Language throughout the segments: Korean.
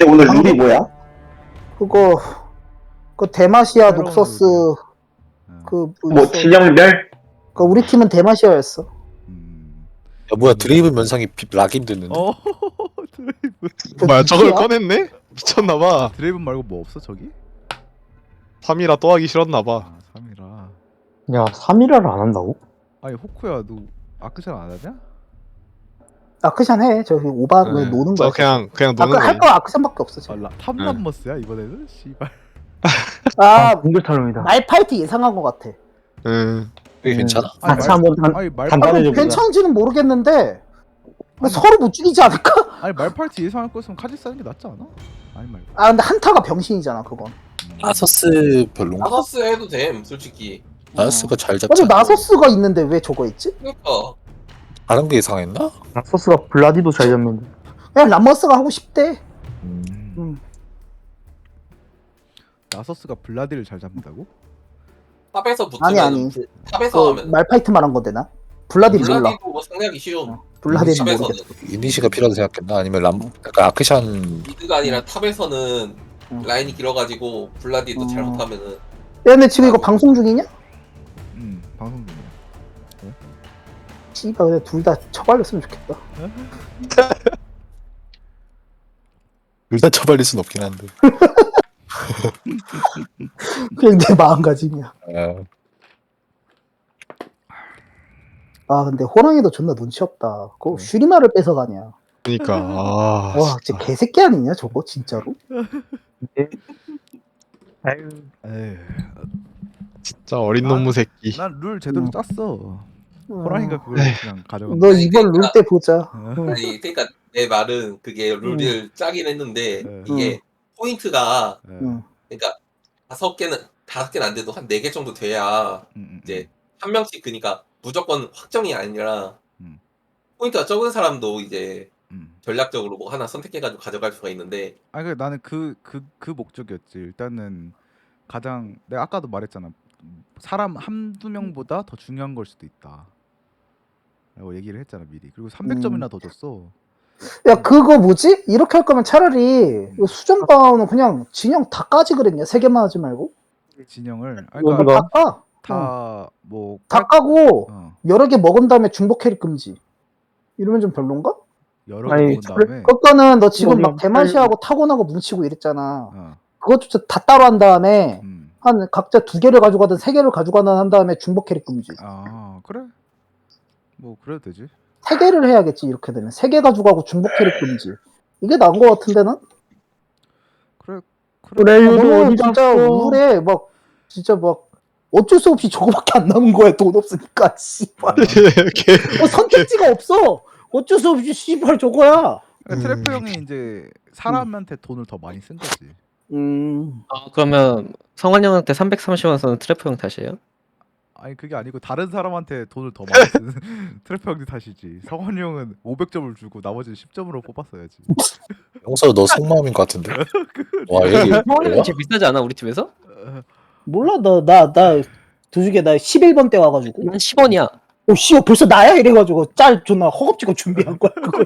근데 오늘 룰이 뭐야? 그거 그 대마시아 새로운 녹서스 룰이야. 어. 그 뭐. 진영별? 그 우리 팀은 대마시아였어. 음. 야 뭐야 드레이브 면상이 비- 락임 됐는데 어 드레이븐 그 뭐야 저걸 누구야? 꺼냈네? 미쳤나봐 드레이븐 말고 뭐 없어 저기? 3이라 또 하기 싫었나봐 아 3이라 야 3일화를 안 한다고? 아니 호쿠야 너 아크샷 안 하냐? 아크샨 해. 저기 오바 그 네. 노는 저 거야. 그냥 그냥 노는 아크 거야 할거 아크샨밖에 없어 아, 지금. 라, 탑람머스야 이번에는? 씨발 아 공글 탈론이다 말파이트 예상한 것 같아. 응 이게 괜찮아? 아니, 같이 말- 한번 단- 아니 말 단단해 아니, 좀 보자. 괜찮은지는 모르겠는데 뭐 아니. 서로 못 죽이지 않을까? 아니 말파이트 예상할 거였으면 카지스 하는 게 낫지 않아? 아니 말고 아 근데 한타가 병신이잖아 그건. 아서스 별론가? 나서스 해도 됨 솔직히 아서스가 잘 맞아 잡지 않나? 나서스가 있는데 왜 저거 있지? 그러니까 다른 게 이상했나? 락서스가 블라디도 잘 잡는데 그냥 람머스가 하고 싶대. 음. 음. 나서스가 블라디를 잘 잡는다고? 탑에서 붙으면 아니, 아니. 불- 탑에서 그 하면 말파이트 말한 건데 나. 블라디 몰라. 블라디도 뭐 상대하기 쉬운 블라디는 탑에서는 모르겠어. 이니시가 필요하다 생각했나? 아니면 람 약간 아크샨 미드가 아니라 탑에서는 음. 라인이 길어가지고 블라디도 음. 잘못하면은 야 근데 지금 이거 방송 중이냐? 씨발 근데 둘 다 처발렸으면 좋겠다. 둘다 처발릴 순 없긴 한데 그냥 내 마음가짐이야. 아, 아 근데 호랑이도 존나 눈치 없다. 그거 네. 슈리마를 뺏어가냐. 그니까 아 와 진짜 개새끼 아니냐 저거 진짜로? 아유 에휴 진짜 어린 놈무 새끼 난룰 제대로 음. 짰어 호랑이가 그걸 에휴. 그냥 가져간 너 이번 룰때 보자. 아니 그러니까 내 말은 그게 룰을 짜긴 했는데 음. 이게 포인트가 예. 응. 그러니까 다섯 개는 다섯 개는 안 돼도 한 네 개 정도 돼야 음, 음, 이제 한 명씩 그니까 무조건 확정이 아니라 음. 포인트가 적은 사람도 이제 음. 전략적으로 뭐 하나 선택해가지고 가져갈 수가 있는데 아니 그 나는 그 그 그 목적이었지 일단은 가장 내가 아까도 말했잖아 사람 한두 명보다 더 중요한 걸 수도 있다 라고 얘기를 했잖아 미리 그리고 300점이나 더 줬어 야 그거 뭐지? 이렇게 할 거면 차라리 이거 수정 바우는 그냥 진영 다 까지 그랬냐? 세 개만 하지 말고. 진영을 아니, 뭐, 그러니까 다 까. 다뭐 다 까고 어, 여러 개 먹은 다음에 중복 캐릭 금지. 이러면 좀 별론가? 여러 아니, 개 먹은 다음에 그거는 너 지금 뭐, 막 대만시하고 타고나고 뭉치고 이랬잖아. 어, 그것조차 다 따로 한 다음에 음. 한 각자 두 개를 가져가든 세 개를 가져가든 한 다음에 중복 캐릭 금지. 아 그래 뭐 그래도 되지. 세 개를 해야겠지 이렇게 되면. 세 개 가져가고 중복 캐릭 금지. 이게 나은 것 같은데는? 그래 그래. 아, 유도 너는 어디 진짜 우울해. 막 진짜 막 어쩔 수 없이 저거밖에 안 남은 거야. 돈 없으니까 씨발. 걔 어, 선택지가 없어. 어쩔 수 없이 씨발 저거야. 그러니까 트래프 형이 이제 사람한테 돈을 더 많이 쓴 거지. 음. 아, 그러면 성환 형한테 330원 쓰는 트래프 형 탓이에요? 아니 그게 아니고 다른 사람한테 돈을 더 많이 쓴 트래프 형이 탓이지. 성환이 형은 500점을 주고 나머지는 10점으로 뽑았어야지. 영서 너 속마음인 것 같은데? 와 여기 뭐야? 제일 비싸지 않아 우리 팀에서? 몰라 너나나 도중에 나 11번 때 와가지고. 난 10원이야. 오 씨발 벌써 나야? 이래가지고 짤 존나 허겁지겁 준비한 거야 그거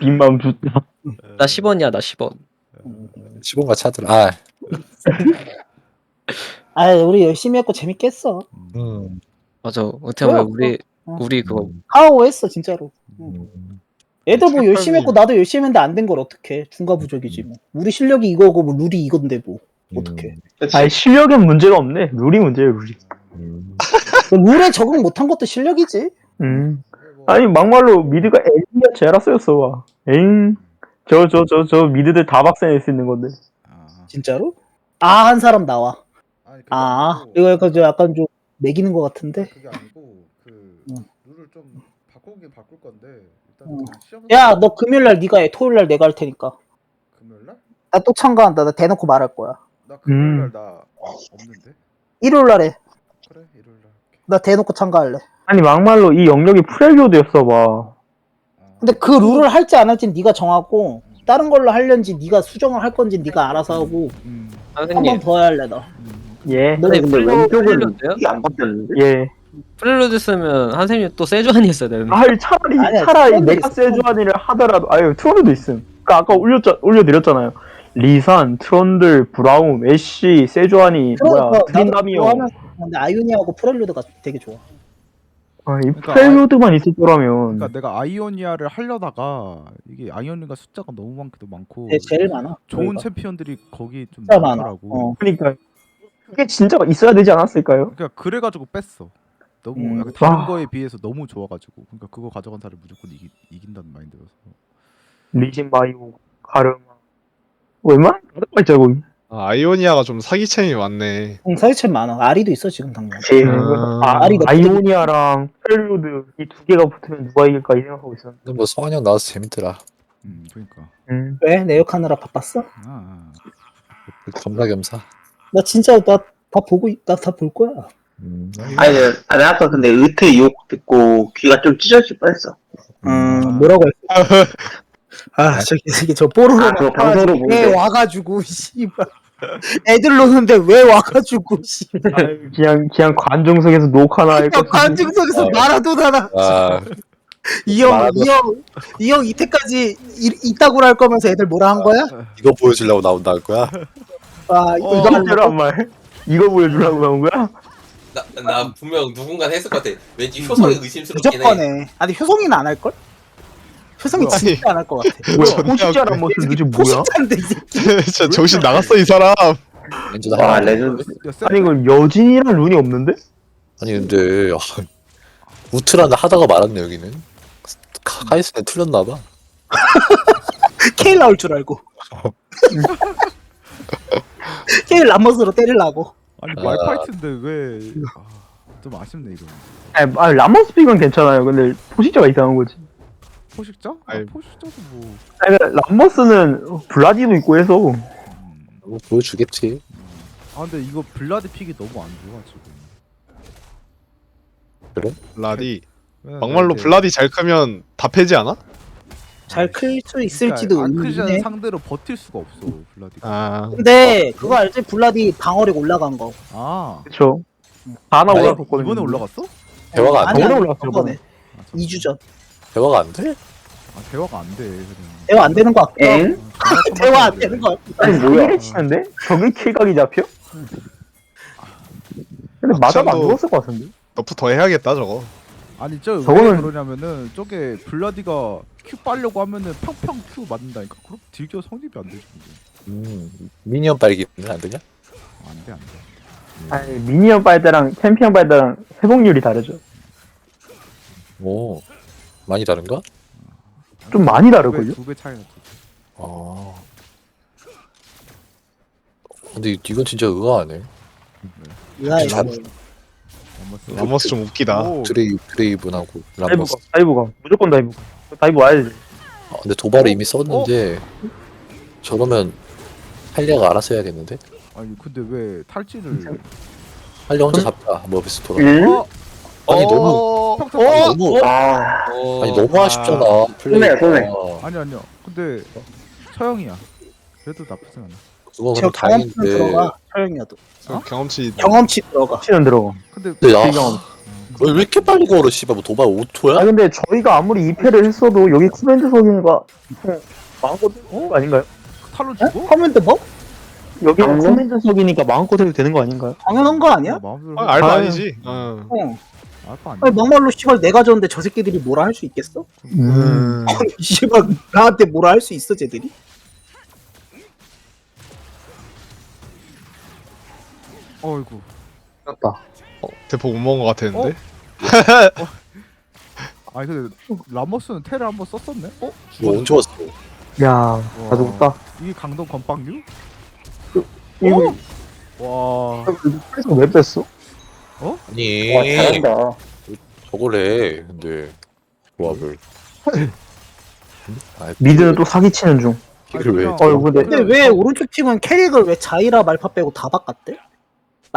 빈맘 좋다 나 10원이야 나 10원. 10원가 차들 아 아 우리 열심히 했고 재밌게 했어. 음, 맞아. 어떻게 보면 우리 어. 우리 그거 하오 했어 진짜로. 음. 애들 뭐 열심히. 했고 나도 열심히 했는데 안 된 걸 어떡해? 중과 부족이지 뭐. 우리 실력이 이거고 뭐 룰이 이건데 뭐. 어떡해? 아니 실력엔 문제가 없네. 룰이 문제예요 룰이. 음. 그 룰에 적응 못한 것도 실력이지. 음. 아니 막말로 미드가 에이야 제라스였어 와. 에잉 저저 저 저 미드들 다 박살낼 수 있는 건데. 아, 진짜로? 아 한 사람 나와 아니 그게 아 아니고- 이거 약간 좀 약간 좀 매기는 것 같은데? 그게 아니고 그 응. 룰을 좀 바꾸긴 바꿀 건데 일단 응. 그냥 시험 야 너 금요일 날 네가 해. 토요일 날 내가 할 테니까. 금요일 날? 나 또 참가한다. 나 대놓고 말할 거야. 나 금요일 음. 날나 없는데? 일요일 날에. 그래? 일요일 날 할게. 나 대놓고 참가할래. 아니 막말로 이 영역이 프렐리오드였어 봐. 아, 근데 그 룰을 할지 안 할지 네가 정하고 다른 걸로 할련지 네가 수정을 할 건지 네가 알아서 하고 음, 한 번 선생님. 더 해야 할래 너. 음. 예 근데 플레이- 왼쪽은 플레이어인데요? 이게 안 바뀌었는데? 예 프렐로드 쓰면 한샘님 또 세주안이 있어야 되는데. 아 차라리 아니야, 차라리 내가 있어, 세주안이를 하더라도 아유 트론도 있음. 그러니까 아까 올렸자 올려드렸잖아요. 리산, 트론들, 브라움, 애쉬, 세주안이 뭐야 트린다미오. 근데 아이오니아하고 프렐루드가 되게 좋아. 아, 이 그러니까 프렐루드만 있을 거라면 그러니까 내가 아이오니아를 하려다가 이게 아이오니아 숫자가 너무 많기도 많고 제- 제일 많아. 좋은 저희가. 챔피언들이 거기 좀 진짜 많아. 많더라고. 어. 그러니까 그게 진짜 있어야 되지 않았을까요? 그러니까 그래가지고 뺐어. 너무 음. 약간 다른 와. 거에 비해서 너무 좋아가지고 그러니까 그거 가져간 사람 무조건 이기, 이긴다는 마인드여서 리진 바이오, 가르마. 다른 거 있고 아, 아이오니아가 좀 사기챔이 많네. 응, 사기챔 많아. 아리도 있어 지금 당장. 음. 아, 아리가 아이오니아랑 프렐루드 이 두 개가 붙으면 누가 이길까 이 생각하고 있었는데. 근데 뭐 성환이 형 나와서 재밌더라. 음 그러니까 음. 왜? 내 욕하느라 바빴어? 아, 겸사겸사. 나 진짜 나 다 보고 나 다 볼 거야. 음, 아니, 네. 아니 아까 근데 의트 욕 듣고 귀가 좀 찢어질 뻔했어. 음, 뭐라고 했어? 아, 저기 저기 저 뽀로로 아, 그거 방송으로 왜 보는데. 와가지고 씨발 애들 노는데 왜 와가지고 씨발 그냥 그냥 관중석에서 녹화나 할 야, 것. 관중석에서 어. 마라도나나 아, 이형 마라도나. 이형 이 형 이때까지 이, 이따구로 할 거면서 애들 뭐라 한 거야? 이거 보여주려고 나온다 할 거야? 아 어. 이거 이거 하려고? 한 말. 이거 보여주려고 나온 거야? 나, 나 분명 누군가 했을 것 같아. 왠지 효성이 의심스럽긴 해. 무조건 해. 아니 효성이는 안 할 걸? 효성이 뭐야? 진짜 안 할 것 같아. 뭐야? 포식자란 모습 도대체 뭐야? 포식자인데 이 새끼. 진짜 정신 나갔어 이 사람. 왠지 와, 나. 레전드. 야, 세- 아니 이거 여진이란 룬이 없는데? 아니 근데 아, 우트란다 하다가 말았네 여기는. 카- 카이스는 틀렸나 봐. 케일 나올 줄 알고. 케일 람머스로 때리려고. 아니 아. 말파이트인데 왜좀 아쉽네 이거. 아니, 아니 라모스 픽은 괜찮아요. 근데 포식자가 이상한 거지. 포식자? 아, 아이. 포식자도 뭐. 아니 그러니까 라모스는 블라디도 있고 해서 음. 뭐 보여주겠지. 아 근데 이거 블라드 픽이 너무 안 좋아 지금. 블라디. 왜냐면 막말로 이제- 블라디 잘 크면 다 패지 않아? 잘 클 수 있을지도 그러니까 아크시안 의문이네. 상대로 버틸 수가 없어 블라디가. 아. 근데 그거 알지? 블라디 방어력 올라간 거. 아. 그쵸. 하나 아니, 올라갔거든요. 이번에 올라갔어? 대화가 안 아니, 돼. 아니, 올라갔어, 저번에. 아, 저- 2주 전. 대화가 안 돼? 아 대화가 안 돼. 그냥. 대화 안 되는 거 같고. 엥? 대화 안 되는 거 같고. 아니 뭐야? 치는데 저게 킬각이 잡혀? 근데 맞아도 안 악션도- 죽었을 것 같은데. 너프 더 해야겠다 저거. 아니 저왜 저거는- 그러냐면은 저게 블라디가 큐 빨려고 하면은 평평 큐 맞는다니까. 그럼 딜교 성립이 안 되지. 근데. 음, 미니언 빨기는 안 되냐? 안돼 안돼. 아니 미니언 빨대랑 챔피언 빨대랑 회복률이 다르죠. 오, 많이 다른가? 좀 많이 다르걸요? 두배 배. 아. 근데 이- 이건 진짜 의아하네. 야, 이거. 잘- 라모스. 라모스 좀 웃기다. 오. 드레이 드레이븐하고 다이브가 람버스. 다이브가 무조건 다이브. 다이브 와야지. 아, 근데 도발을 이미 썼는데 저러면 할리아가 알아서 해야겠는데? 아니 근데 왜 탈진을? 할리 혼자 잡자. 머비스 돌아. 일. 어? 아니 어? 너무 평평. 아니, 어? 너무 아, 아니 너무 아쉽잖아. 손해야, 손해. 어, 아니 아니요. 근데 처형이야. 그래도 나쁘진 않아. 그거 저 그럼 경험치 다행인데. 들어가. 처형이어도. 저 경험치 경험치 들어가. 치는 들어가. 근데 근데 야, 비경험. 왜 이렇게 빨리 걸어? 씨발 뭐 도발 아 5초야? 근데 저희가 아무리 2패를 했어도 여기 코멘트 속인가 마음껏 거 아닌가요? 에? 주고? 커맨드 뭐? 여기 아, 네? 코멘트 속이니까 마음껏 해도 되는 거 아닌가요? 당연한 거 아니야? 마음대로. 아, 알바. 아니지. 어. 어. 알바 아니야. 아니, 막말로 씨발 내가 졌는데 저 새끼들이 뭐라 할 수 있겠어? 음. 아니, 씨발 나한테 뭐라 할 수 있어 쟤들이? 어이구. 대포 못 먹은 것 같았는데. 아니 근데 라모스는 테를 한번 썼었네? 어? 이거 언제 왔어? 야, 와. 다 죽었다. 이게 강동 건빵류? 이거 와. 그래서 왜 뺐어? 아니 와, 잘한다. 저걸 해. 근데 조합을. 아, 미드는 또 사기치는 중. 왜? 그냥- 어이구, 근데- 근데 왜 오른쪽 팀은 캐릭을 왜 자이라 말파 빼고 다 바꿨대?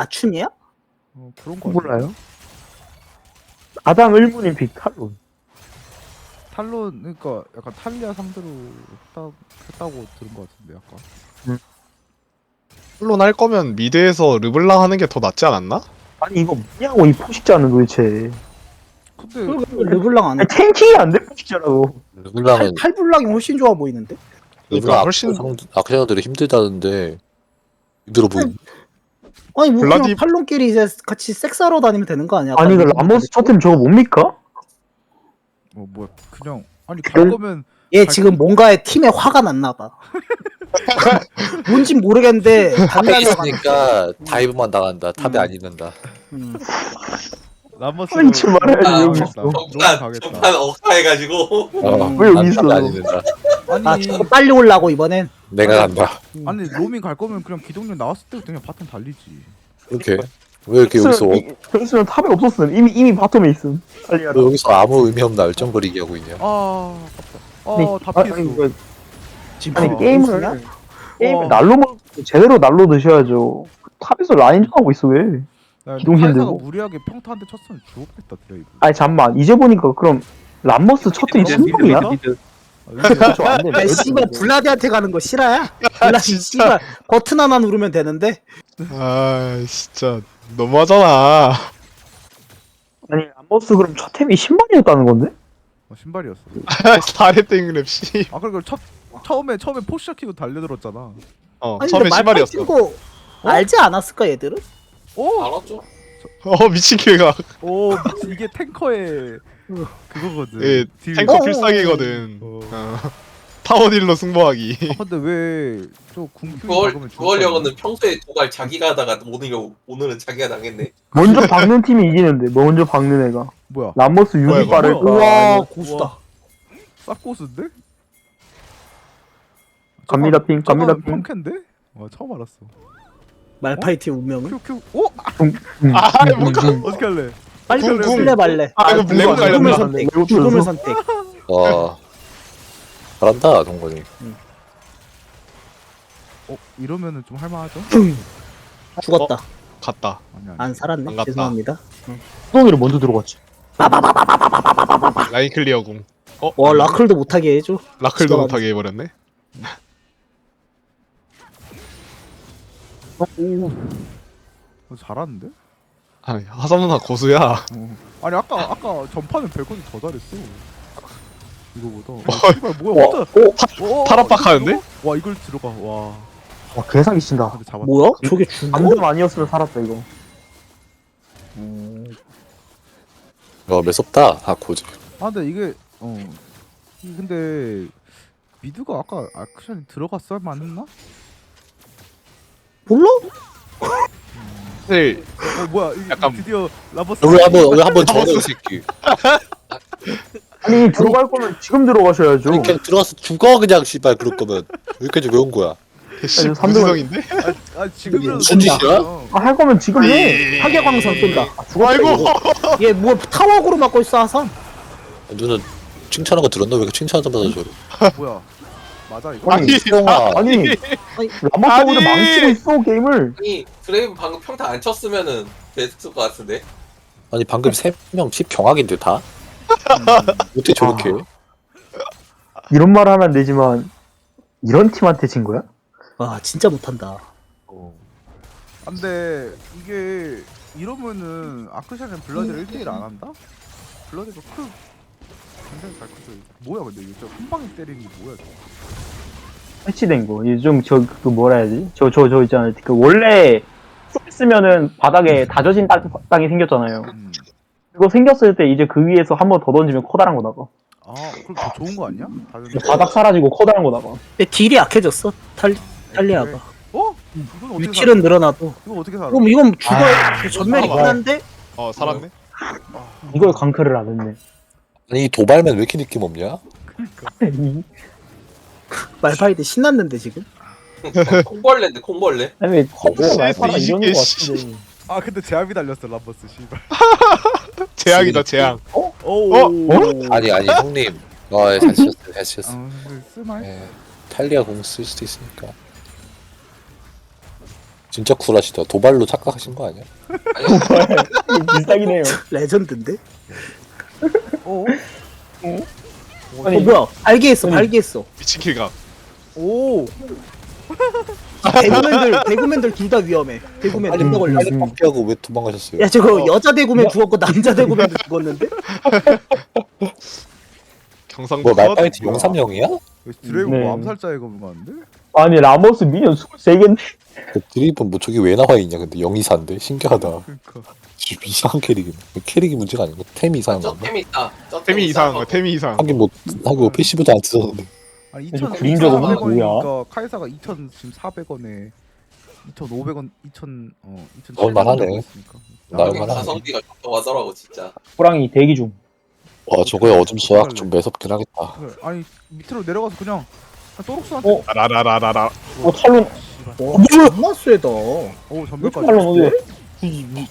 맞춤이야? 어, 그런 거 몰라요? 아담 을무님 빅탈론. 탈론 그러니까 약간 탈리아 상대로 했다, 했다고 들은 것 같은데 약간. 물론 할 거면 미드에서 르블랑 하는 게 더 낫지 않았나? 아니 이거 뭐냐고 이 포식자는 도대체 근데 르블랑 안 해. 아니, 탱킹이 안돼 포식자라고 르블랑은 팔, 팔블랑이 훨씬 좋아 보이는데? 르블랑 훨씬- 아크샤들이 힘들다는데 힘들어 보이. 아니 뭐 블라디- 그냥 팔론끼리 이제 같이 섹스하러 다니면 되는 거 아니야? 아니 그 라모스. 처템 저거 뭡니까? 뭐 뭐야 그냥 아니 갈 거면 얘 지금 뭔가에 팀에 화가 났나 봐. 뭔진 모르겠는데 탑에 단단히 화가 났어. 있으니까 다이브만 나간다. 탑에 음. 안 있는다. 음. 라모스 아니, 지 말아야지, 아, 여기. 있어. 가겠다. 어, 음. 왜 여기 난 있어? 탑에 안 있는다. 아니 아 저거 빨리 올라고 이번엔. 내가 간다. 아니 로밍 갈 거면 그냥 기동력 나왔을 때부터 그냥 바텀 달리지. 이렇게 왜 이렇게 여기서 어, 그랬으면 탑에 없었음 이미 이미 바텀에 있음 빨리 왜 여기서 아무 의미 없는 알짱거리기 하고 있냐? 아 아깝다. 아니, 아다 아, 피했어. 아니, 이거- 지금 아니 어, 게임을 어. 날로 먹 제대로 날로 드셔야죠 탑에서 라인전 하고 있어 왜 야, 기동신 카이사가 들고. 무리하게 평타 한 대 쳤으면 죽었겠다 드레이브. 아니 잠만 이제 보니까 그럼 람머스 미드, 신동이야? 미드, 저안 돼. 야 씨발 블라디한테 가는 거? 블라디 진짜. 씨발 버튼 하나 누르면 되는데 아 진짜 너무하잖아. 아니 람머스 그럼 첫 템이 신발이었다는 건데? 어, 신발이었어. 사례 땡그랩 씨. 아 그리고 첫 처음에 처음에 포시아 키고 달려들었잖아. 어 아니 처음에 신발이었어. 말고 알지 않았을까 얘들은? 오, 알았죠? 어 미친 개가. 오 미친 이게 탱커의 그거거든. 예, 딜. 탱커 어, 필살기거든. 어. 어. 타워딜러 승부하기. 아, 근데 왜저 궁큐 그걸 박으면 그걸려고는 평소에 도발 자기가 하다가 오늘 오늘은 자기가 당했네. 먼저 박는 팀이 이기는데 먼저 박는 애가 뭐야? 이거? 빠를까 우와 아니면- 고수다. 싹고수인데? 갑니다 핑 갑니다 핑 펑캔데? 와 처음 알았어. 말파이트 운명은? 큐 큐. 오 아, 아 뭔가. 어떻게 할래? 빨리 궁, 궁. 술래 발래. 아 이거 블랙 궁금 죽음을. 선- 선택. 죽음을. 선택. 와 잘한다 동건이. 어 이러면은 좀 할만하죠? 죽었다. 갔다. 아니 아니. 안 살았네. 안 갔다. 죄송합니다. 수동이를 먼저 들어갔지 라인 클리어 궁. 어? 와 라클도 못하게 해줘. 라클도 진짜 못하게 해버렸네. 어, 잘하는데? 아니 누나 고수야. 어. 아니 아까 아까 전판은 벨콘이 더 잘했어. 이거보다. 어, 씨발 뭐야 와, 혼자. 어, 파라팍 하는데? 이거? 와 이걸 들어가. 와. 와 개사기 친다 근데. 뭐야? 저게 죽어? 방금 아니었으면 살았다 이거 와 매섭다 아코즈. 아 근데 이게 어 이- 근데 미드가 아까 아크션이 들어갔을 만했나? 몰라? 사실 어 뭐야 이게 약간- 드디어 라버스 왜 한번 왜 한번 이 새끼. 아니 들어갈 거면 지금 들어가셔야죠 그냥 들어가서 죽어 그냥 씨발 그럴 거면 여기까지 왜 온 거야? 씨 삼등은- 무지성인데? 아 지금이라도 무슨 짓이야? 들어갔어. 아, 할 거면 지금 해 파괴광선 쏜다. 아이고. 얘 뭐 타워으로 맞고 있어 하선? 누는 칭찬한 거 들었나 왜 이렇게 칭찬하자마자 저래? 뭐야 맞아 이거 아니 아니, 수영아 아니 람머스 아니. 오히려 망치고 있어 게임을 아니 드레이브 방금 평타 안 쳤으면은 됐을 것 같은데. 아니 방금 세명 10 경악인데 다? 어떻게 저렇게? 해? 이런 말 하면 안 되지만 이런 팀한테 진 거야? 와 진짜 못한다. 근데 이게 이러면은 아크션은 블러드를 1대1 안 한다? 블러드가 크 굉장히 잘 이거. 뭐야 근데 이거 저한 방에 때리는 게 뭐야 저거 패치된 거. 요즘 저그 뭐라 해야지? 저 저 저 있잖아요. 그 원래 쓰면은 바닥에 다져진 땅, 땅이 생겼잖아요. 음. 그거 생겼을 때 이제 그 위에서 한 번 더 던지면 커다란 거 나가. 아 그럼 더 좋은 거 아니야? 다른 바닥 사라지고 커다란 거 나가. 근데 딜이 약해졌어. 탈 탈리아가. 어? 이건 어떻게 위치는 살아? 늘어나도. 이거 어떻게 살아? 그럼 이건 죽어. 아, 전멸이 아, 있긴 한데 어 살았네. 이걸 강크를 안 했네. 아니 이 도발맨 왜 이렇게 느낌 없냐? 말파이트 신났는데 지금. 콩벌레인데 콩벌레. 아니 왜 커브가 씨, 말파가 이 이러는 거 같은데. 아 근데 제압이 달렸어 람버스 씨발 재앙이다 재앙. 오 어? 아니 아니 형님. 아잘 치셨어요 잘 치셨어. 아, 쓸말? 예, 탈리아 공 쓸 수도 있으니까. 진짜 쿨하시다. 도발로 착각하신 거 아니야? 비싸긴 해요. 레전드인데. 오? 어 뭐야? 발기했어. 발기했어. 미친 개가. 오! 대구맨들 대구맨들 둘 다 위험해. 대구맨 둘다 걸렸어. 빨리 뽑기하고 왜 도망가셨어요? 야 저거 여자 대구맨 죽었고 남자 대구맨도 죽었는데? 경상도 뭐 컷? 말파이트 뭐야. 용삼형이야? 드래곤 네. 뭐 암살자의 검은 가는데? 아니 라모스 미니언 23개인데 그 드리븐 뭐 저기 왜 나와 있냐 근데 영이사인데 신기하다. 그러니까 좀 이상한 캐릭이네. 캐릭이 문제가 아니고 템이 이상한 저 건가? 템이 있다. 저 템이 이상한 거야 템이 이상한 거 하긴 뭐 하긴 뭐 PC보다 안 쓰던데. 아니 그래서 그림자가 뭐야? 2,400원이니까 카이사가 2,400원에 2,500원 2,000 어 2,700원 나올만하네. 나올만하네. 가성비가 좋다고 하더라고 진짜. 호랑이 대기 중 와 저거에 어둠 수학 좀 매섭긴 하겠다. 아니 밑으로 내려가서 그냥 그냥 또록스한테 어? 라라라라라 어 탈론 와 존나 세다. 오 전멸까지 탈론 어디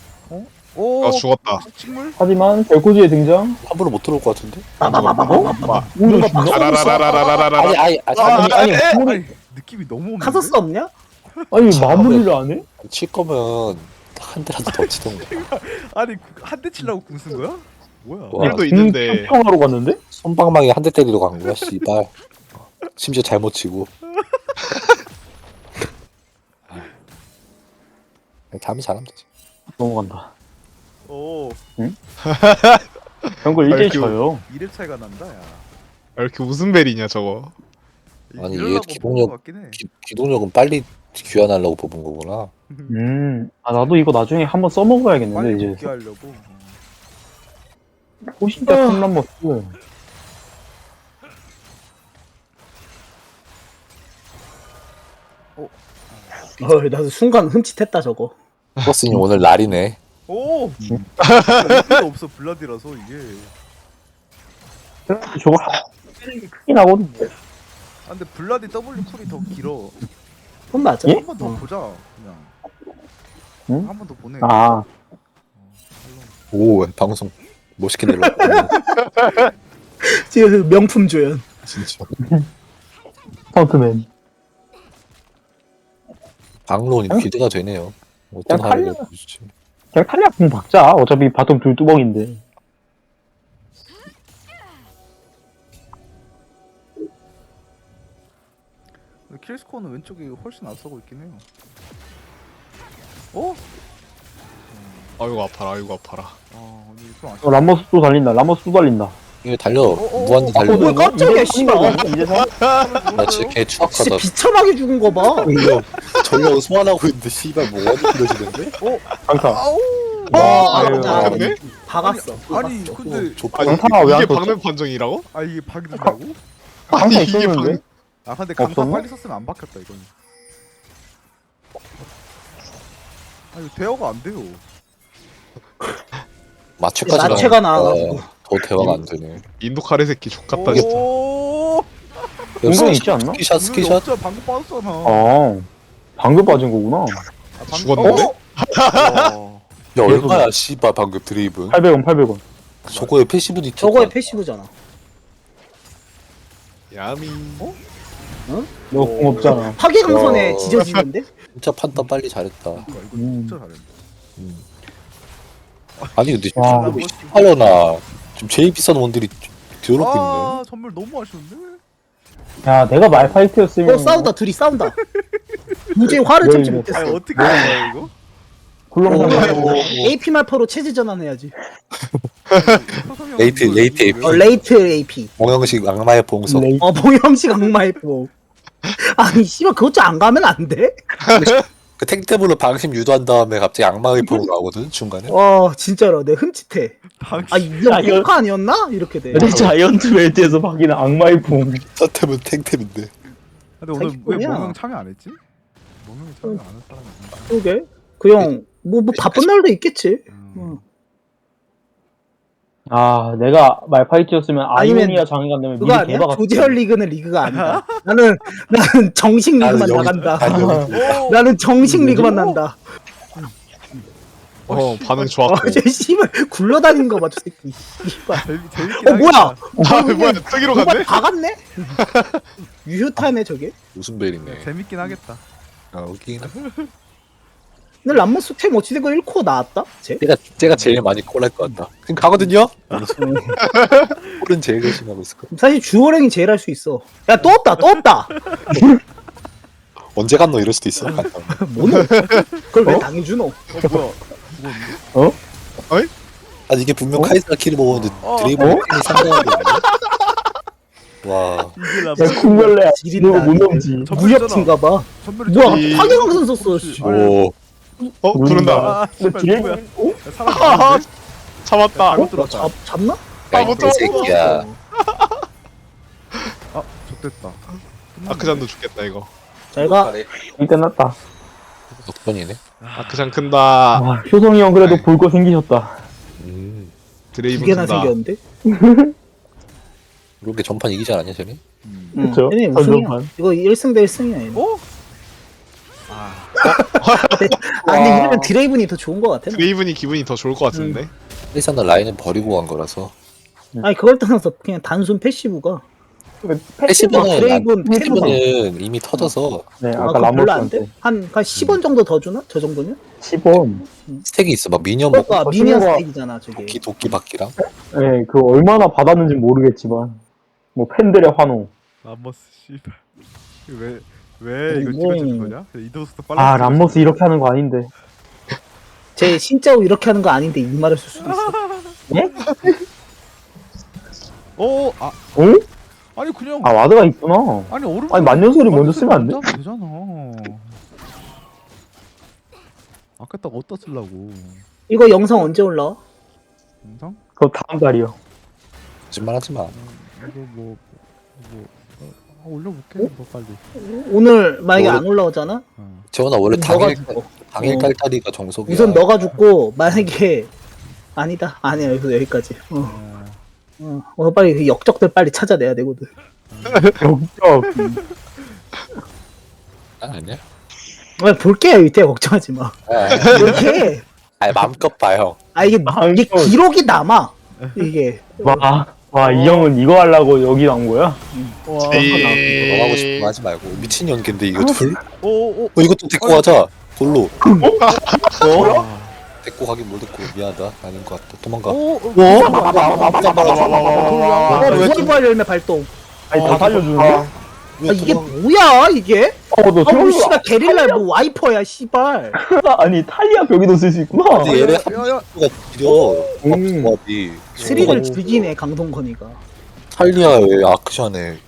오 아 죽었다 식물 하지만 벨코즈의 등장 함부로 못 들어올 것 같은데? 우리가 죽어? 라라라라라라라 아니 아니 아니 아니 아니 아니 느낌이 너무 없는데 카서스 없냐? 아니 마무리를 안 해? 칠 거면 한 대라도 더 치던가. 아니 한 대 치려고 궁쓴 거야? 뭐야 와. 힐도 있는데 평하러 갔는데? 손방망이 한 대 때리러 간 거야 씨발. 심지어 잘못 치고. 다음에 잘하면 되지. 넘어간다 오 병걸 아이고. 쳐요 2렙 차이가 난다 야 왜 이렇게 무슨 벨이냐 저거 아니, 이러려고 얘 기동력- 것 같긴 해 기, 기동력은 빨리 귀환하려고 뽑은 거구나. 음 아 나도 이거 나중에 한번 써먹어야겠는데 빨리 이제 복귀하려고 어. 호신자 탐란머스 어 나도 순간 흠칫했다 저거. 버스님 오늘 날이네. 오! 의미가 없어 블라디라서 이게 저거 크긴 하거든 아 근데 블라디 W 쿨이 더 길어 그건 맞아. 예? 한번더 보자 그냥 응? 한 번 더 보내 아 오 방송 멋있게 내려. 지금 그 명품 조연. 진짜. 스턴트맨 방론 이 기대가 되네요. 어떤 그냥 하루를 칼려. 보실지. 그냥 탈리아 공 박자 어차피 바텀 둘 뚜벅인데 근데 킬스코어는 왼쪽이 훨씬 앞서고 있긴 해요 어? 아이고 아파라 아이고 아파라 아 근데 좀 어, 아쉽다 람머스 또 달린다 람머스 또 달린다 이거 달려. 어, 무한히 어, 달려. 뭐야, 깜짝이야, 씨발. 이제 사 나 진짜 개 진짜 추악하다. 비참하게 죽은 거 봐. 이거 전력 소환하고 있는데 씨발 뭐 어디 그러지는데? 강타 아우 와, 아유, 나 아깝네? 박았어. 아니 박았어. 근데 좁 아니 강타가 왜안 이게 떴지? 박는 판정이라고? 아 이게 박는다고? 강타 아니 이게 있었는데 박아 근데 강타 없었나? 빨리 썼으면 안 박혔다 이건 아 이거 대화가 안 돼요 마취까지 마취가 나와가지고. 더 대화가 안 되네. 인도 카레 새끼 족같다 진짜 오 은근히 있지 않나? 스키샷 스키샷. 없잖아 방금 빠졌잖아 어 방금 빠진 거구나 아, 방금- 죽었는데? 어? 와. 야 얼마야 씨발 방금 드레이븐. 800원 800원 저거에 패시브도 있지. 저거의 패시브잖아. 야미 너 공 없잖아 파괴 강선에 와. 지져지는데? 진짜 판단 빨리 잘했다. 그러니까 이거 음. 진짜 잘했네 아니 근데 와. 하려나 지금 제일 비싼 원들이 더럽게 있네. 아 선물 너무 아쉬운데? 야 내가 말파이트였으면 어 싸운다 둘이 싸운다. 도저히 화를 왜 참지? 못했어. 아니 어떻게 된 거야 이거? 굴렁굴렁 AP 말파로 체지 전환해야지. 레이트, 레이트 AP. 어 레이트 AP. 공영식 악마의 봉석. 레이 어 봉영식 악마의 복. 아니 씨발 그것 좀 안 가면 안 돼? 그 탱템으로 방심 유도한 다음에 갑자기 악마의 봉 나오거든 중간에. 와 진짜로 내 흠칫해. 아 이거 아, 이거- 포카 아니었나? 이렇게 돼. 내 자이언트 벨트에서 박이는 악마의 봄 탱템은 탱템인데. 근데 오늘 왜 자기뿐이야. 모명 참여 안 했지? 모명이 참여 안한 사람이 있나? 그러게. 그 형 뭐 뭐 바쁜 날도 있겠지. 음. 아 내가 말파이트였으면 아니면 아이오니아 장애가 되면 미리 그거 아니야? 개박았어 조재현 리그는 리그가 아니다. 나는 나는 정식 리그만 나는 여기- 나간다. 나는 여기- 오! 나는 정식 리그만 난다. 어 반응 어, 좋았고 저 씨발 굴러다니는 거 봐, 저 새끼. 씨발. 재밌, 재밌긴 어 뭐야? 아 뭐야 저기로 뭐가 갔네? 다 갔네? 유효타네 저게. 무슨 벨이네. 재밌긴 하겠다 아 웃기긴 해. 근데 람머스 템 어찌 된거 1코 나왔다? 쟤? 제가 제가 제일 많이 콜할 것 같다. 지금 가거든요. 콜은 제일 열심히 하고 있을 거야. 사실 주호랭이 제일 할 수 있어. 야 또 없다, 또 없다. 언제 갔노 이럴 수도 있어. 뭐노? 그걸 왜 어? 당해주노? 어 뭐야? 아니 이게 분명 카이사 키를 먹었는데 어? 어? 이 상당하거든요. 와 이게 야 라면. 궁궐레 지린다. 못 넘지 무협팀가봐. 뭐야? 이- 황영선 썼어. 씨. 오. 어 부른다 아, 근데 씨발 누구야? 드레이브 어? 죽었는데? 잡았다 잘못 들었다. 잡 잡나? 야이 못 새끼야. 아, 좋됐다. 아크잔도 죽겠다 이거 잘가. 그래. 일단 났다 덕분이네. 아크잔 큰다 아 효성이 형 그래도 볼 거 생기셨다 음. 두 드레이브 개나 큰다 생겼는데. 이렇게 전판 이기지 않았냐 쟤네? 음. 응. 그쵸? 얘네 우승이야. 전전판. 이거 1승 대 1승이야. 얘네. 어? 아, 아 근데 이러면 드레이븐이 더 좋은 것 같아. 드레이븐이 기분이 더 좋을 것 같은데 카이사는 라인을 버리고 간 거라서. 아니 그걸 떠나서 그냥 단순 패시브가 패시브는 드레이븐 패시브는 이미 터져서 네 아, 아까 그거 별로 안 라모스한테 돼? 한, 한 10원 정도 더 주나? 저 정도면? 10원 스택이 있어. 막 미니언 먹고 그러니까 어, 미니언 스택이잖아 저게 도끼 도끼 바퀴랑. 네, 그 얼마나 받았는지 모르겠지만 뭐 팬들의 환호. 람머스 씨발. 왜, 왜 이거 음. 찍어주는 거냐? 이도스도 빨리. 아 람모스 이렇게 하는 거 아닌데. 쟤 진짜로 이렇게 하는 거 아닌데 이 말을 쓸 수도 있어 어, 아, 어? 아니 그냥 아 와드가 있구나. 아니 오른. 아니, 만년설이 먼저 쓰면 안 돼? 되잖아. 아까 딱 어디다 쓰려고? 이거 영상 언제 올라와? 영상? 그거 다음 달이요. 거짓말 하지 마. 이거 뭐, 뭐 어, 아, 올려볼게. 뭐 빨리. 오늘 만약에 오늘- 안 올라오잖아? 어. 재원아 원래 너가 당일 당일 어. 깔다리가 정석이야. 우선 너가 죽고 만약에 아니다 아니야 여기서 여기까지 어, 어. 어, 어 빨리 그 역적들 빨리 찾아내야 되거든 역적. 아, 아니야? 아, 볼게요 이때 걱정하지 마 아, 이렇게 아니 마음껏 봐 형. 아 이게 이게 마음껏. 기록이 남아 이게 와, 와, 이 형은 이거 하려고 여기 나온 거야? 와 너 하고 싶은 거 하지 말고 미친 연기인데 이거 둘? 오, 오, 어 이것도 데리고 가자. 골로. 어? 데리고 가긴 못 데리고 미안하다. 아닌 것 같다. 도망가. 오, 오, 어? 무한부활 열매 발동 아니, 다 살려주는데? 아 이게 뭐야 이게 어, 너 아우 트롤, 씨발 게릴라 뭐 와이퍼야 씨발 아니, 탈리아 벽에도 쓸 수 있구나. 근데 얘네 야, 야. 합류가 느려. 음. 조합이. 스릴을 즐기네 강동건이가 탈리아에 아크샨에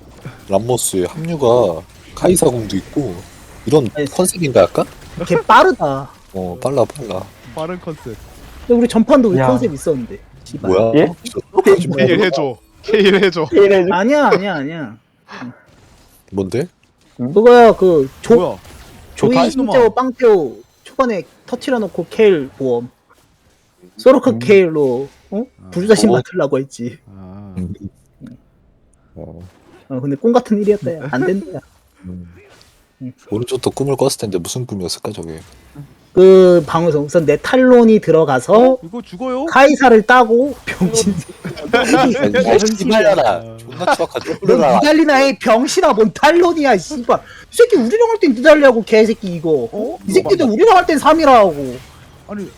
람모스에 합류가 카이사궁도 있고 이런 아니, 컨셉인가 약간? 걔 빠르다 어 빨라 빨라. 빠른 컨셉. 근데 우리 전판도 우리 야. 컨셉 있었는데 씨발 뭐야? 예? 케일 해줘 케일 해줘 얘네 좀- 아니야 아니야 아니야 뭔데? 그거야 그 조, 뭐야? 조이 다 신짜오 빵태오 초반에 터치려 놓고 케일 보험 소로카 케일로 어? 불자신 어. 맡으려고 했지 아, 음. 어. 어, 근데 꿈 같은 일이었다 야. 안 된다 야. 음. 음. 오른쪽도 꿈을 꿨을 텐데 무슨 꿈이었을까 저게? 그 방에서 우선 내 탈론이 들어가서 이거 죽어요? 카이사를 따고 병신 야 씨발려라. 존나 추악하지. 너 니달리나의 병신아 뭔 탈론이야 씨발 이 새끼 우리랑 할 땐 니달리하고 개새끼 이거 어? 이 새끼들 우리랑 할 땐 3이라고 아니,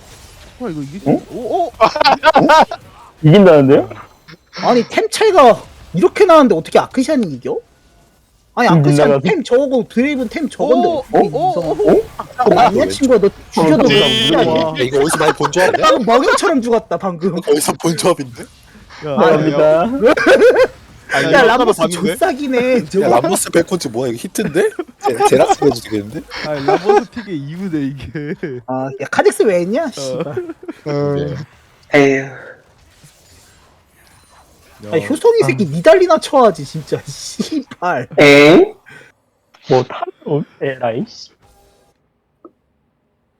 뭐야 이거 이게? 어? 오, 오, 이긴다는데요? 아니 템 차이가 이렇게 나는데 어떻게 아크샨이 이겨? 아니 음, 아크샨 나가서- 템 저거 드레이븐 템 저건데 오, 어떻게 오, 오, 이상하고 아니야 친구야 너 죽여도 와. 야 이거 어디서 많이 본 조합이야? 나 먹여처럼 죽었다 방금 어디서 본 조합인데? 야, 감사합니다. 야 람보스 봤는데 조싹이네 야 저거 람모스 벨콘치 뭐야 이거 히트인데? 제- 제라스 해도 되겠는데? 아니 라버스 픽의 이유네 이게. 아야 카덱스 왜 했냐 씨발 네. 에휴. 아 효성이 새끼 니달리나 쳐야지 진짜 씨발 엥? 뭐, 탈론? 에라이, 씨.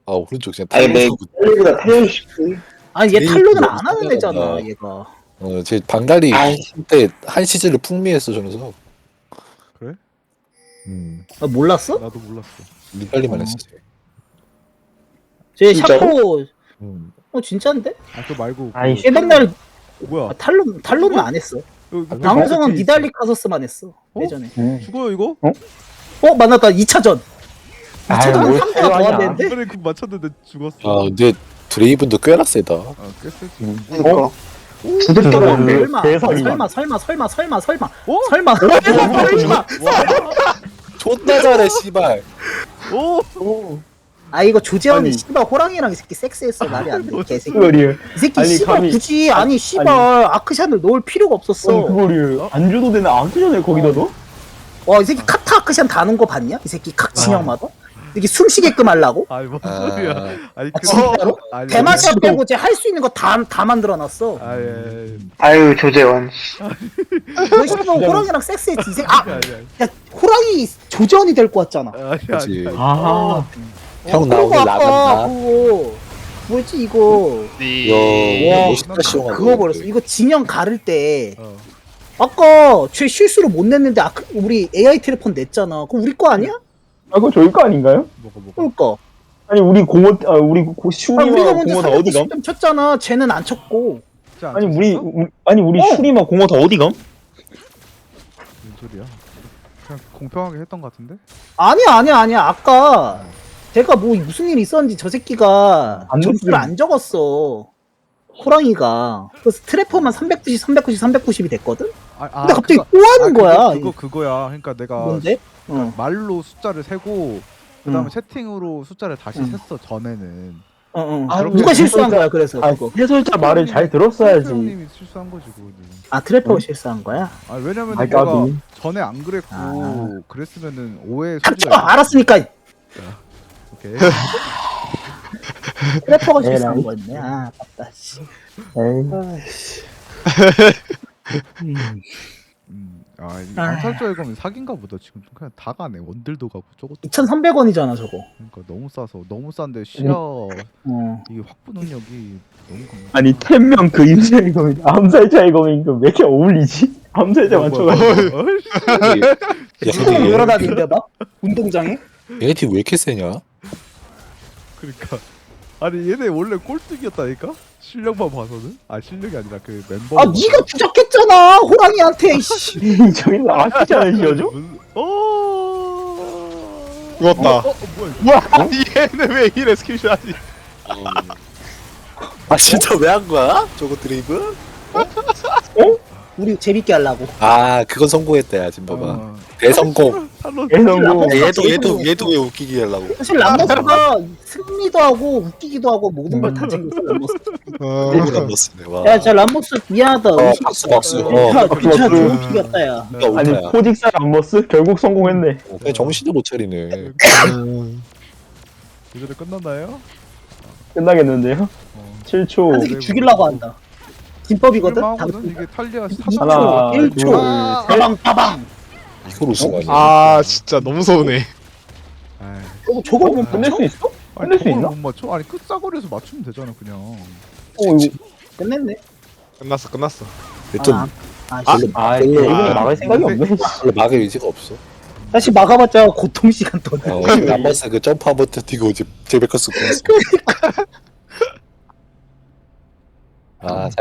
아 오른쪽 그냥 아니, 내 탈모서 텔레비가 태우고 싶은. 아니 얘 제일 탈론을 안 하는. 애잖아 얘가 어 제 방달이 아이. 때한 시즌을 풍미했어 저 녀석. 그래? 음 아, 몰랐어? 나도 몰랐어. 리빨리만 어. 했어. 쟤. 쟤 진짜로? 샤코 음. 어 진짜인데? 아, 그 말고. 아이, 그, 얘 맨날 뭐야? 아, 탈론 탈론은 안 했어 그, 그 방송은 그 니달리 카서스만 했어 어? 예전에 음. 죽어요 이거? 어 만났다 2차전 아이, 2차전은 뭘 3대가 해요, 아니야. 더한대인데 이번에 그 맞췄는데 죽었어. 아 근데 드레이븐도 꽤나 세다. 아, 꽤 세지. 그러니까. 두들 설마 떠가지고 설마 대상이. 설마 설마 설마 설마 설마 어? 설마 설마 설마 존나 잘해 씨발. 오. 아 이거 조재현이 아니. 씨발 호랑이랑 이 새끼 섹스했어. 말이 안돼 개새끼. 그거리에 이 새끼 아니, 씨발 감히- 굳이 아니 씨발 아크샷을 넣을 필요가 없었어. 그거리에 안 줘도 되는 아크전에 거기다 넣어? 와 이 새끼 카타 아크샷 다는 거 봤냐? 이 새끼 각 진영마다? 이게 숨 쉬게끔 하려고? 아니 뭔 아, 소리야? 아니 아, 그 진짜로? 아니. 대마샷 빼고 이제 할 수 있는 거 다 다 만들어놨어. 아예 아니 아유 조재원. 너 씨발 호랑이랑 섹스했지 이 새끼. 아! 아니 야 호랑이 조재현이 데리고 왔잖아. 아니 그치. 아니. 아 형 어, 아까 나간다. 그거 뭐지 이거 이야, 와, 멋있다, 시원하다. 그거 버렸어 이거 진영 가를 때 어. 아까 쟤 실수로 못 냈는데 아까 우리 AI 텔레폰 냈잖아 그거 우리 거 아니야? 아, 그거 저희 거 아닌가요? 뭐가 뭐가 그러니까 아니 우리 공원 아 우리 고- 아, 슈리마 우리가 먼저 다 어디 감? 390점 쳤잖아 쟤는 안 쳤고 진짜 안 아니 우리 쳤어? 우- 아니 우리 어. 슈리마 공원 다 어디 감? 무슨 소리야? 그냥 공평하게 했던 것 같은데? 아니야 아니야 아니야 아까 제가 뭐 무슨 일이 있었는지 저 새끼가 안 점수를. 안 적었어 호랑이가 그래서 트래퍼만 390 390 390이 됐거든? 아, 아, 근데 갑자기 그거- 또 하는 아, 그거- 거야 그거 그거야. 그러니까 내가 뭔데? 어. 말로 숫자를 세고 그다음에 응. 채팅으로 숫자를 다시 응. 셌어 전에는. 어, 어. 아, 누가 그거 실수한 거야 그래서 아 그거 해설자 말을 잘 들었어야지. 형님이 실수한 거지 그거는. 아 트래퍼가 실수한 거야? 아 왜냐면 아이, 내가 까비. 전에 안 그랬고 아. 그랬으면은 오해 소지가 있- 알았으니까 오케이. 트래퍼가 에라이. 실수한 거였네 아 아깝다 씨. 에이. 음. 음, 아, 이 아. 암살자의 검은 사기인가 보다. 지금 그냥 다 가네. 원들도 가고 저것도. 2,300원이잖아 저거 그러니까 너무 싸서 너무 싼데 시야 어. 이게 확보 능력이 너무 강해. 아니 텐명 그 임자의 검이 암살자의 검이 왜 이렇게 어울리지? 암살자 맞춰가지고 어, 야, 수동으로 근데 여러 다니는데 막 운동장에 얘네 팀왜 이렇게 세냐? 그러니까 아니 얘네 원래 꼴등이었다니까 실력만 봐서는 아 실력이 아니라 그 멤버 아 네가 주작했잖아 호랑이한테 씨. 저기서 아끼지 않으시죠? 어 죽었다. 어, 어, 뭐야 이거? 뭐야? 얘는 왜 이래 스킬샷이? 아 진짜 왜 한 거야? 저거 드리블? 우리 재밌게 하려고 아 그건 성공했다 야 지금 봐봐 어, 대성공. 대성공. 야, 얘도 얘도 얘도 왜 웃기게 하려고. 사실 람버스가 승리도 하고 웃기기도 하고 모든 걸 다 챙겼어 람버스. 어. 일부러 안 넣었네. 와. 야저 람버스 미안하다 어, 박수. 박수. 야, 어, 박수, 진짜 박수. 좋은 픽이었다 야 누가 아니 울타야. 포직사 람버스? 결국 성공했네. 어, 그냥 정신을 못 차리네. 이대로 끝났나요? 끝나겠는데요? 어. 7초. 한 새끼 죽이려고 한다. 진법이거든? 하거든 이게 탈리아 스타 2초. 하나, 1초 둘, 빠방 빠방 이걸 우승하냐 아 진짜 너무 서운해. 아이, 어, 저걸 못 끝낼? 수 있어? 끝낼 수 저걸 있나? 못 맞춰? 아니 끝사거리에서 맞추면 되잖아 그냥 어 이거 끝냈네 끝났어 끝났어. 좀 아, 아, 별로, 씨. 아 별로, 이분이 아, 막을 생각이 없네 별로 막을 의지가 없어 다시 막아봤자 고통 시간 더 내. 어, 남았어 그 점프 한번 뛰고 이제 제베커스 끊었어 아, 잘